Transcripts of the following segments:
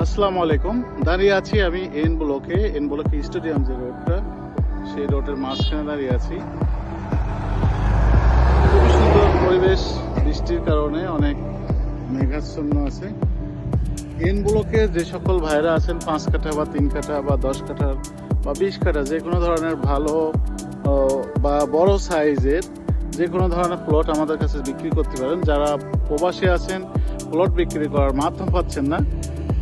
আসসালামু আলাইকুম। দাঁড়িয়ে আছি আমি এন ব্লকে এন ব্লকে স্টেডিয়াম যে রোডটা, সেই রোডের মাঝখানে দাঁড়িয়ে আছি। খুবই সুন্দর পরিবেশ, বৃষ্টির কারণে অনেক মেঘাচ্ছন্ন আছে। এন ব্লকে যে সকল ভাইরা আছেন, পাঁচ কাঠা বা তিন কাঠা বা দশ কাঠা বা বিশ কাঠা, যে কোনো ধরনের ভালো বা বড় সাইজের যে কোনো ধরনের প্লট আমাদের কাছে বিক্রি করতে পারেন। যারা প্রবাসী আছেন, প্লট বিক্রি করার মাধ্যম পাচ্ছেন না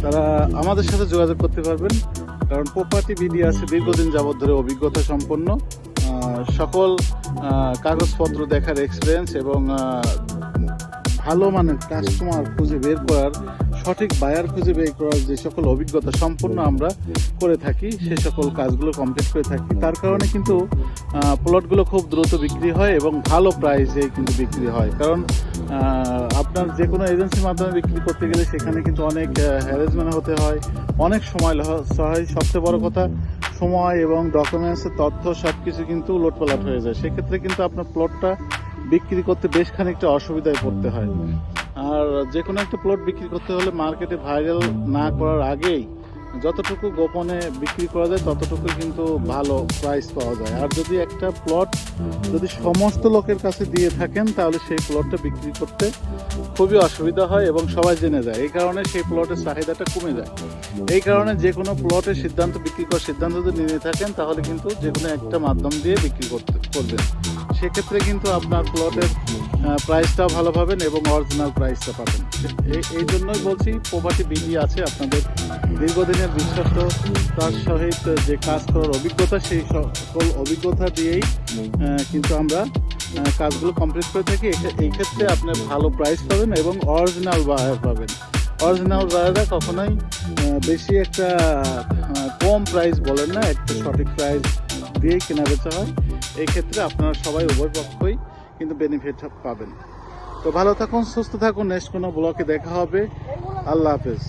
তারা আমাদের সাথে যোগাযোগ করতে পারবেন, কারণ প্রপার্টি বিধি আছে, দীর্ঘদিন যাবৎ ধরে অভিজ্ঞতা সম্পন্ন। সকল কাগজপত্র দেখার এক্সপিরিয়েন্স এবং ভালো মানের কাস্টমার খুঁজে বের করার সঠিক বায়ার খুঁজে বের করার যে সকল অভিজ্ঞতা সম্পূর্ণ আমরা করে থাকি, সে সকল কাজগুলো কমপ্লিট করে থাকি। তার কারণে কিন্তু প্লটগুলো খুব দ্রুত বিক্রি হয় এবং ভালো প্রাইসে কিন্তু বিক্রি হয়। কারণ আপনার যে কোনো এজেন্সির মাধ্যমে বিক্রি করতে গেলে সেখানে কিন্তু অনেক হ্যারেসমেন্ট হতে হয়, অনেক সময় লস হয়। সবচেয়ে বড় কথা, সময় এবং ডকুমেন্টসের তথ্য সব কিছু কিন্তু উলটপালট হয়ে যায়। সেক্ষেত্রে কিন্তু আপনার প্লটটা বিক্রি করতে বেশ খানিকটা অসুবিধায় পড়তে হয়। আর যে কোনো একটা প্লট বিক্রি করতে হলে মার্কেটে ভাইরাল না করার আগেই যতটুকু গোপনে বিক্রি করা যায়, ততটুকু কিন্তু ভালো প্রাইস পাওয়া যায়। আর যদি একটা প্লট যদি সমস্ত লোকের কাছে দিয়ে থাকেন, তাহলে সেই প্লটটা বিক্রি করতে খুবই অসুবিধা হয় এবং সবাই জেনে যায়। এই কারণে সেই প্লটের চাহিদাটা কমে যায়। এই কারণে যে কোনো প্লটের সিদ্ধান্ত বিক্রি করার সিদ্ধান্ত যদি নিয়ে থাকেন, তাহলে কিন্তু যে কোনো একটা মাধ্যম দিয়ে বিক্রি করতে, করবেন। সেক্ষেত্রে কিন্তু আপনার প্লটের প্রাইসটাও ভালো পাবেন এবং অরিজিনাল প্রাইসটা পাবেন। এই জন্যই বলছি প্রপার্টি বিধি আছে আপনাদের। দীর্ঘদিনের বিশ্বস্ত তার সহিত যে কাজ করার অভিজ্ঞতা, সেই সকল অভিজ্ঞতা দিয়েই কিন্তু আমরা কাজগুলো কমপ্লিট করে থাকি। এই ক্ষেত্রে আপনি ভালো প্রাইস পাবেন এবং অরিজিনাল বায়ার পাবেন। অরিজিনাল বায়াররা কখনোই বেশি একটা কম প্রাইস বলেন না, একটা সঠিক প্রাইস দিয়েই কেনা বেচা হয়। এই ক্ষেত্রে আপনারা সবাই উভয় পক্ষই কিন্তু বেনিফিট পাবেন। তো ভালো থাকুন, সুস্থ থাকুন। নেক্সট কোনো ব্লকে দেখা হবে। আল্লাহ হাফেজ।